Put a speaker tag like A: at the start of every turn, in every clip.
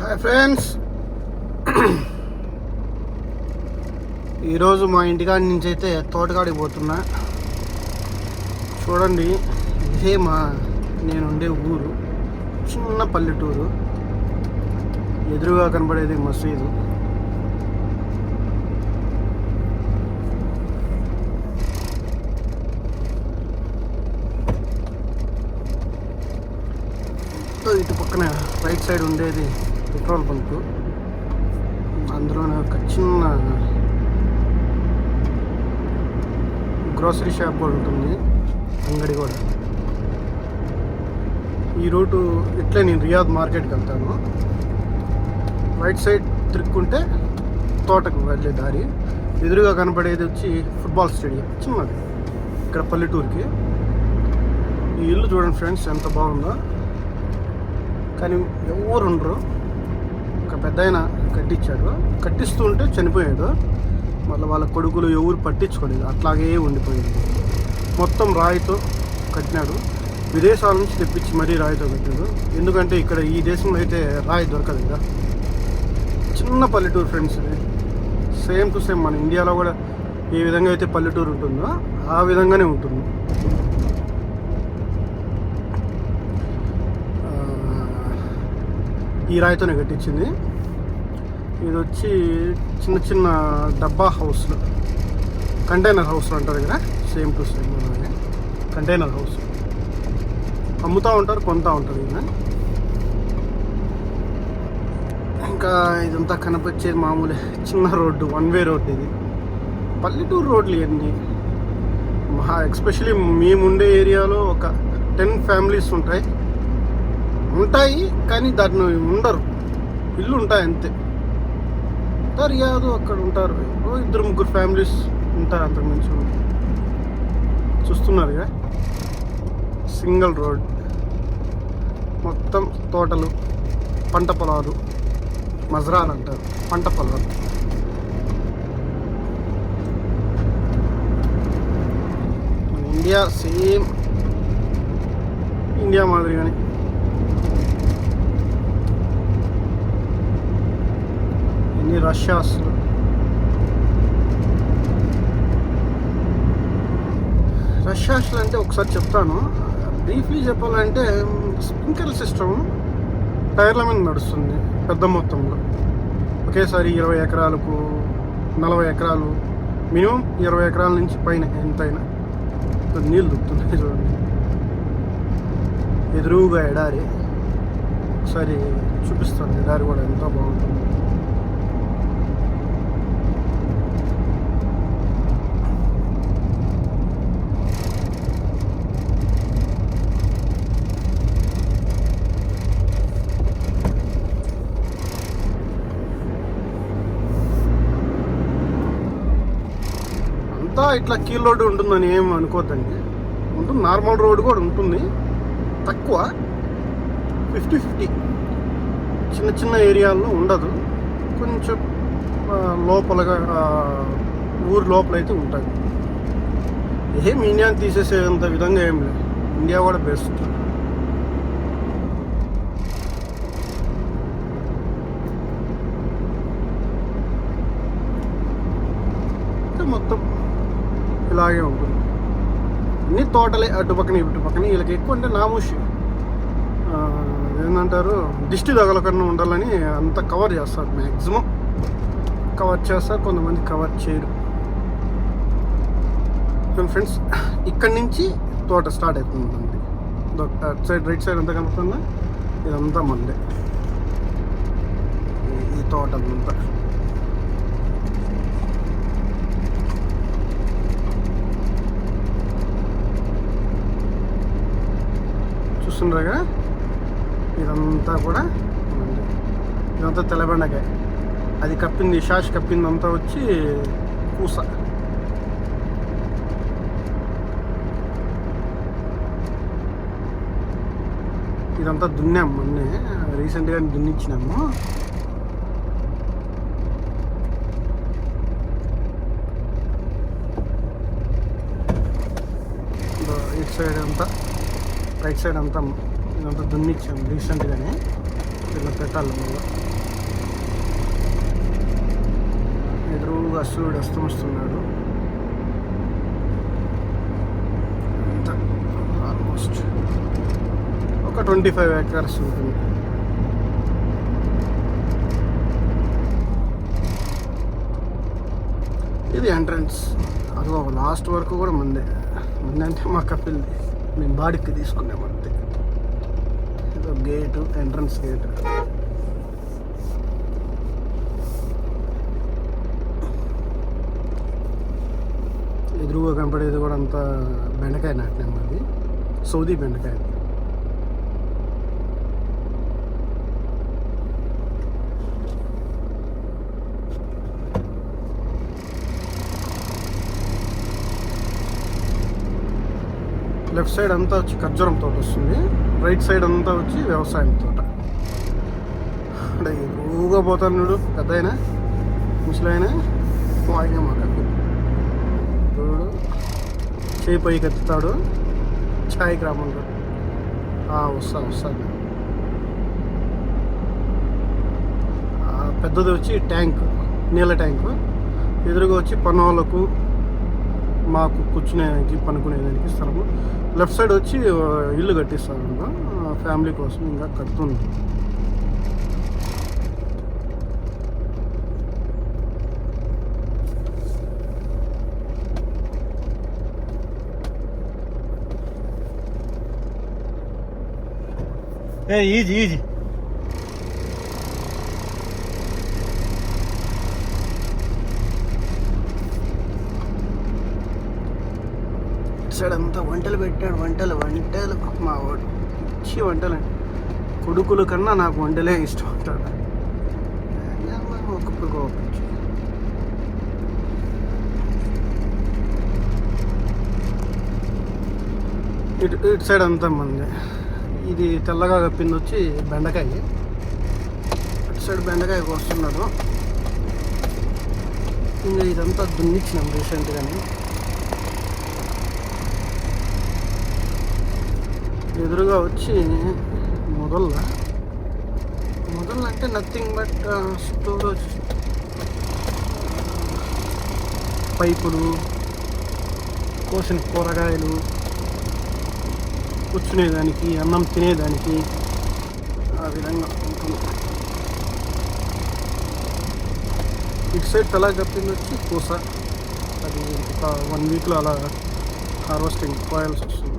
A: Hi friends ఈరోజు మా ఇంటికాడి నుంచి అయితే తోటకాడికి పోతున్నా. చూడండి ఇదే మా నేను ఉండే ఊరు. చిన్న పల్లెటూరు. ఎదురుగా కనబడేది మసీదు. ఇటు పక్కన రైట్ సైడ్ ఉండేది పెట్రోల్ బంక్ అందులోనే ఒక చిన్న గ్రోసరీ షాప్ కూడా ఉంటుంది. అంగడి కూడా. ఈ రూటు ఇట్లే నేను రియాద్ మార్కెట్కి వెళ్తాను. రైట్ సైడ్ తిరుక్కుంటే తోటకు వెళ్ళే దారి. ఎదురుగా కనపడేది వచ్చి ఫుట్బాల్ స్టేడియం. చిన్నది. ఇక్కడ పల్లెటూరుకి. ఈ ఇల్లు చూడండి ఫ్రెండ్స్ ఎంత బాగుందో. కానీ ఎవరు ఉండరు. పెద్ద ఆయన కట్టించాడు. కట్టిస్తూ ఉంటే చనిపోయాడు. మళ్ళీ వాళ్ళ కొడుకులు ఎవరు పట్టించుకోలేదు. అట్లాగే ఉండిపోయింది. మొత్తం రాయితో కట్టినాడు. విదేశాల నుంచి తెప్పించి మరీ రాయితో కట్టాడు. ఎందుకంటే ఇక్కడ ఈ దేశంలో అయితే రాయి దొరకదు కదా. చిన్న పల్లెటూరు ఫ్రెండ్స్ ఇది సేమ్ టు సేమ్ మన ఇండియాలో కూడా ఏ విధంగా అయితే పల్లెటూరు ఉంటుందో ఆ విధంగానే ఉంటుంది. ఈ రాయితోనే కట్టించింది. ఇది వచ్చి చిన్న చిన్న డబ్బా హౌస్లు. కంటైనర్ హౌస్లు అంటారు కదా? సేమ్ టు సేమ్ అలాగే. Container house. అమ్ముతూ ఉంటారు కొంటూ ఉంటారు ఈయన. ఇంకా ఇదంతా కనపచ్చేది మామూలే. చిన్న రోడ్డు వన్ వే రోడ్డు ఇది. పల్లెటూరు రోడ్లు ఇవన్నీ. మహా ఎక్స్పెషలీ మేముండే ఏరియాలో ఒక టెన్ ఫ్యామిలీస్ ఉంటాయి. ఉంటాయి కానీ దాన్ని ఉండరు. ఇల్లు ఉంటాయి అంతే. రియాదు అక్కడ ఉంటారు. ఇద్దరు ముగ్గురు ఫ్యామిలీస్ ఉంటారు అంతకు మించి చూస్తున్నారుగా సింగిల్ రోడ్. మొత్తం తోటలు పంట పొలాలు మజరాలు అంటారు. పంట పొలాలు. ఇండియా సేమ్ ఇండియా మాదిరిగానే. ఎన్ని రష్యాస్ రష్యాస్లు అంటే ఒకసారి చెప్తాను. బ్రీఫ్లీ చెప్పాలంటే స్ప్రింక్లర్ సిస్టమ్ టైర్ల మీద నడుస్తుంది పెద్ద మొత్తంలో. ఒకేసారి ఇరవై ఎకరాలకు నలభై ఎకరాలు మినిమం ఇరవై ఎకరాల నుంచి పైన ఎంతైనా. నీళ్ళు దుక్కుతున్నాయి చూడండి. ఎదురుగా ఎడారి. ఒకసారి చూపిస్తాను ఎడారి కూడా ఎంతో బాగుంటుంది. అంతా ఇట్లా కీల్ రోడ్డు ఉంటుందని ఏం అనుకోద్దండి. ఉంటుంది నార్మల్ రోడ్ కూడా ఉంటుంది. తక్కువ. ఫిఫ్టీ ఫిఫ్టీ చిన్న చిన్న ఏరియాల్లో ఉండదు. కొంచెం లోపలగా ఊరు లోపలైతే ఉంటుంది ఏం ఇండియాని తీసేసేంత విధంగా ఏం లేదు. ఇండియా కూడా బెస్ట్ మొత్తం ఇలాగే ఉంటుంది. అన్ని తోటలే అటు పక్కన ఇటు పక్కన వీళ్ళకి ఎక్కువ అంటే నామూషి. ఏంటంటారు దిష్టి తగలకుండా ఉండాలని అంత కవర్ చేస్తారు మ్యాక్సిమం కవర్ చేస్తారు కొంతమంది కవర్ చేయరు. ఫ్రెండ్స్ ఇక్కడి నుంచి తోట స్టార్ట్ అవుతుందండి. అటు సైడ్ రైట్ సైడ్ ఎంత కనుకుందా ఇదంతా మందే ఈ- ఈ తోట అంతా చూస్తుండగా ఇదంతా కూడా ఇదంతా తెల్లబెండకాయ అది కప్పింది షాష్ కప్పింది అంతా వచ్చి కూస. ఇదంతా దున్నాం మొన్నే రీసెంట్గా దున్నిచ్చినాము. ఇటు సైడ్ అంతా. రైట్ సైడ్ అంతా ఇదంతా దున్నిచ్చాం రీసెంట్గానే. చిన్న పెట్టాలి మళ్ళీ. ఎదురుగా సూర్యుడు అస్తమిస్తున్నాడు ఆల్మోస్ట్ ఒక ట్వంటీ ఫైవ్ ఏకర్స్ ఉంటుంది. ఇది ఎంట్రన్స్. అది ఒక లాస్ట్ వరకు కూడా ముందే. ముందంటే అంటే మా కపిల్ మేము బాడీకి తీసుకున్నాం అంతే. ఇది గేటు ఎంట్రన్స్ గేట్. ఎదురుగా కనపడేది కూడా అంత బెండకాయ నాటినాం అది. సౌదీ బెండకాయ. లెఫ్ట్ సైడ్ అంతా వచ్చి ఖర్జూరం తోట వస్తుంది. రైట్ సైడ్ అంతా వచ్చి వ్యవసాయం తోట. అంటే ఎదురుగా పోతాను చూడు పెద్ద అయినా ముసలైనా వాయిగా మాకు చూడు చేయి పైకి ఎత్తుతాడు. ఛాయ్ గ్రామంలో వస్తా వస్తాను పెద్దది వచ్చి ట్యాంక్ నీళ్ళ ట్యాంకు. ఎదురుగా వచ్చి పనోళ్ళకు మాకు కూర్చునేదానికి పనుకునేదానికి స్థలము. లెఫ్ట్ సైడ్ వచ్చి ఇల్లు కట్టిస్తారు ఇంకా. ఫ్యామిలీ కోసం ఇంకా కడుతుంది ఏ ఈజీ ఈజీ. ఇటు సైడ్ అంతా వంటలు పెట్టాడు వంటలు వంటలు. మా వాడు ఇచ్చి వంటలు కొడుకుల కన్నా నాకు వంటలే ఇష్టం అంటాడు. ఒక్కొక్కరికి ఒక్కొక్కటి. ఇటు ఇటు సైడ్ అంతా మంది. ఇది తెల్లగా కప్పింది వచ్చి బెండకాయ. ఇటు సైడ్ బెండకాయ కోస్తున్నారు. ఇంకా ఇదంతా దున్నిచ్చినాం రీసెంట్గానే. ఎదురుగా వచ్చి మొదళ్ళ మొదలు అంటే నథింగ్ బట్ స్టోరేజ్ పైపులు కోసిన కూరగాయలు కూర్చునేదానికి అన్నం తినేదానికి ఆ విధంగా ఉంటుంది. ఇటు సైడ్ తలా కప్పింది వచ్చి పూస. అది ఒక వన్ వీక్లో అలా హార్వెస్టింగ్ కోయాల్సి వస్తుంది.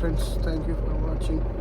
A: friends. Thank you for watching.